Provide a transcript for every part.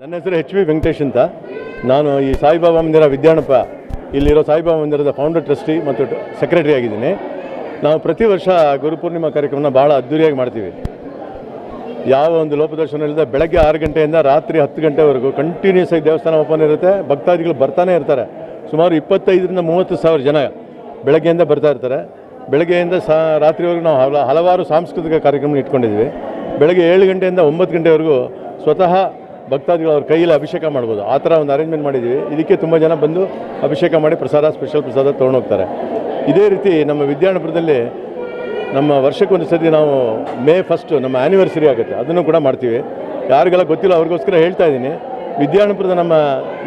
ನನ್ನ ಹೆಸರು H V Venkatesh ಅಂತ. ನಾನು ಈ ಸಾಯಿಬಾಬಾ ಮಂದಿರ ವಿದ್ಯಾಣಪ್ಪ ಇಲ್ಲಿರೋ ಸಾಯಿಬಾಬಾ ಮಂದಿರದ ಫೌಂಡರ್ ಟ್ರಸ್ಟಿ ಮತ್ತು ಸೆಕ್ರೆಟರಿ ಆಗಿದ್ದೀನಿ. ನಾವು ಪ್ರತಿ ವರ್ಷ ಗುರುಪೂರ್ಣಿಮಾ ಕಾರ್ಯಕ್ರಮನ ಭಾಳ ಅದ್ಧೂರಿಯಾಗಿ ಮಾಡ್ತೀವಿ. ಯಾವ ಒಂದು ಲೋಪದರ್ಶನ ಇಲ್ಲದೆ ಬೆಳಗ್ಗೆ ಆರು ಗಂಟೆಯಿಂದ ರಾತ್ರಿ ಹತ್ತು ಗಂಟೆವರೆಗೂ ಕಂಟಿನ್ಯೂಸ್ ಆಗಿ ದೇವಸ್ಥಾನ ಓಪನ್ ಇರುತ್ತೆ. ಭಕ್ತಾದಿಗಳು ಬರ್ತಾನೆ ಇರ್ತಾರೆ. ಸುಮಾರು ಇಪ್ಪತ್ತೈದರಿಂದ ಮೂವತ್ತು ಸಾವಿರ ಜನ ಬೆಳಗ್ಗೆಯಿಂದ ಬರ್ತಾ ಇರ್ತಾರೆ. ಬೆಳಗ್ಗೆಯಿಂದ ಸಾ, ರಾತ್ರಿವರೆಗೂ ನಾವು ಹಲ, ಹಲವಾರು ಸಾಂಸ್ಕೃತಿಕ ಕಾರ್ಯಕ್ರಮ ಇಟ್ಕೊಂಡಿದ್ವಿ. ಬೆಳಗ್ಗೆ ಏಳು ಗಂಟೆಯಿಂದ ಒಂಬತ್ತು ಗಂಟೆವರೆಗೂ ಸ್ವತಃ ಭಕ್ತಾದಿಗಳು ಅವ್ರ ಕೈಯಲ್ಲಿ ಅಭಿಷೇಕ ಮಾಡ್ಬೋದು. ಆ ಥರ ಒಂದು ಅರೇಂಜ್ಮೆಂಟ್ ಮಾಡಿದ್ದೀವಿ. ಇದಕ್ಕೆ ತುಂಬ ಜನ ಬಂದು ಅಭಿಷೇಕ ಮಾಡಿ ಪ್ರಸಾದ ಸ್ಪೆಷಲ್ ಪ್ರಸಾದ ತೊಗೊಂಡೋಗ್ತಾರೆ ಇದೇ ರೀತಿ ನಮ್ಮ ವಿದ್ಯಾನಪುರದಲ್ಲಿ ನಮ್ಮ ವರ್ಷಕ್ಕೊಂದು ಸರ್ತಿ ನಾವು ಮೇ ಫಸ್ಟು ನಮ್ಮ ಆ್ಯನಿವರ್ಸರಿ ಆಗುತ್ತೆ. ಅದನ್ನು ಕೂಡ ಮಾಡ್ತೀವಿ. ಯಾರಿಗೆಲ್ಲ ಗೊತ್ತಿಲ್ಲ, ಅವ್ರಿಗೋಸ್ಕರ ಹೇಳ್ತಾ ಇದ್ದೀನಿ. ವಿದ್ಯಾನಪುರದ ನಮ್ಮ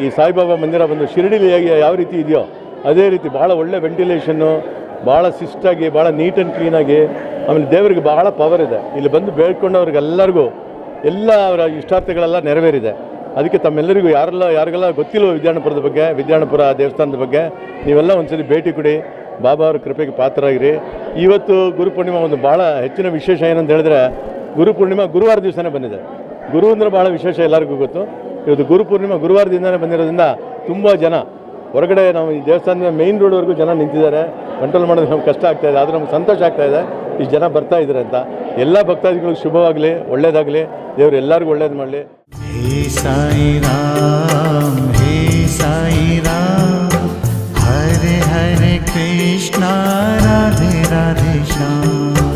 ಈ ಸಾಯಿಬಾಬಾ ಮಂದಿರ ಬಂದು ಶಿರಡಿಲಿ ಯಾವ ರೀತಿ ಇದೆಯೋ, ಅದೇ ರೀತಿ ಭಾಳ ಒಳ್ಳೆ ವೆಂಟಿಲೇಷನ್ನು ಭಾಳ ಶಿಸ್ಟಾಗಿ ಭಾಳ ನೀಟ್ ಆ್ಯಂಡ್ ಕ್ಲೀನಾಗಿ ಆಮೇಲೆ ದೇವರಿಗೆ ಭಾಳ ಪವರ್ ಇದೆ. ಇಲ್ಲಿ ಬಂದು ಬೇಡ್ಕೊಂಡವ್ರಿಗೆಲ್ಲರಿಗೂ ಎಲ್ಲ ಅವರ ಇಷ್ಟಾರ್ಥಗಳೆಲ್ಲ ನೆರವೇರಿದೆ. ಅದಕ್ಕೆ ತಮ್ಮೆಲ್ಲರಿಗೂ ಯಾರೆಲ್ಲ, ಯಾರಿಗೆಲ್ಲ ಗೊತ್ತಿಲ್ಲ ವಿದ್ಯಾನಪುರದ ಬಗ್ಗೆ, ವಿದ್ಯಾನಪುರ ದೇವಸ್ಥಾನದ ಬಗ್ಗೆ, ನೀವೆಲ್ಲ ಒಂದ್ಸರಿ ಭೇಟಿ ಕೊಡಿ. ಬಾಬಾ ಅವರ ಕೃಪೆಗೆ ಪಾತ್ರರಾಗಿರಿ. ಇವತ್ತು ಗುರುಪೂರ್ಣಿಮಾ ಒಂದು ಭಾಳ ಹೆಚ್ಚಿನ ವಿಶೇಷ ಏನಂತ ಹೇಳಿದ್ರೆ ಗುರುಪೂರ್ಣಿಮಾ ಗುರುವಾರ ದಿವಸನೇ ಬಂದಿದೆ. ಗುರು ಅಂದರೆ ಭಾಳ ವಿಶೇಷ ಎಲ್ಲರಿಗೂ ಗೊತ್ತು. ಇವತ್ತು ಗುರುಪೂರ್ಣಿಮಾ ಗುರುವಾರದಿಂದನೇ ಬಂದಿರೋದ್ರಿಂದ ತುಂಬ ಜನ, ಹೊರಗಡೆ ನಾವು ಈ ದೇವಸ್ಥಾನದ ಮೇಯ್ನ್ ರೋಡ್ವರೆಗೂ ಜನ ನಿಂತಿದ್ದಾರೆ. ಕಂಟ್ರೋಲ್ ಮಾಡೋದು ನಮ್ಗೆ ಕಷ್ಟ ಆಗ್ತಾ ಇದೆ, ಆದರೆ ನಮ್ಗೆ ಸಂತೋಷ ಆಗ್ತಾ ಇದೆ. ಈ ಜನ ಬರ್ತಾ ಇದ್ದಾರೆ ಅಂತ. ಎಲ್ಲ ಭಕ್ತಾದಿಗಳಿಗೆ ಶುಭವಾಗಲಿ, ಒಳ್ಳೇದಾಗಲಿ. ದೇವರು ಎಲ್ಲರಿಗೂ ಒಳ್ಳೇದು ಮಾಡಲಿ. ಹೇ ಸಾಯಿ ರಾಮ್ ಹೇ ರಾಮ್ ಹರೆ ಹರೆ ಕೃಷ್ಣ, ರಾಧೆ ರಾಧೆ ಶ್ಯಾಮ್.